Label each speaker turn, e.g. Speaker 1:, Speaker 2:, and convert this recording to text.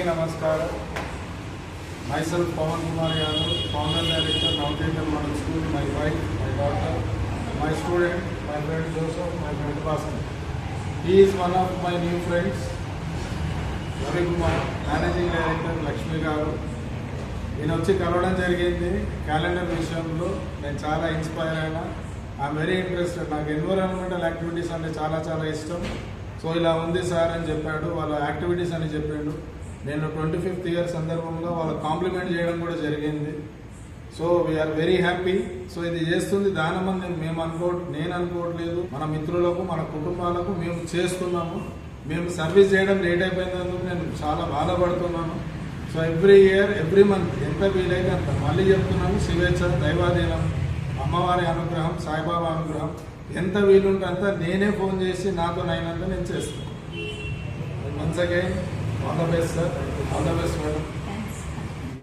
Speaker 1: అందరికీ నమస్కారం. Myself Pavan Kumar Yadav founder director Navaketan model school my wife my daughter my student my friend Joseph my friend Vasan he is one of my new friends Ravi Kumar managing director Lakshmi గారు. నేను వచ్చి కలవడం జరిగింది. Calendar విషయంలో నేను చాలా inspire అయినా. I'm very interested నాకు ఎన్విరాన్మెంటల్ యాక్టివిటీస్ అంటే చాలా చాలా ఇష్టం. సో ఇలా ఉంది సార్ అని చెప్పాడు. వాళ్ళ యాక్టివిటీస్ అని చెప్పాడు. నేను ట్వంటీ ఫిఫ్త్ ఇయర్ సందర్భంగా వాళ్ళకి కాంప్లిమెంట్ చేయడం కూడా జరిగింది. So we are very happy so ఇది చేస్తుంది దానం అని మేము అనుకో నేను అనుకోవట్లేదు. మన మిత్రులకు మన కుటుంబాలకు మేము చేస్తున్నాము. మేము సర్వీస్ చేయడం లేట్ అయిపోయినందుకు నేను చాలా బాధపడుతున్నాను. So every year every month ఎంత వీలైతే అంత మళ్ళీ చెప్తున్నాను శివేచ్ఛ దైవాధీనం అమ్మవారి అనుగ్రహం సాయిబాబా అనుగ్రహం. ఎంత వీలుంటే అంత నేనే ఫోన్ చేసి నాతో నైనంత నేను చేస్తాను. Once again all the best sir all the best madam.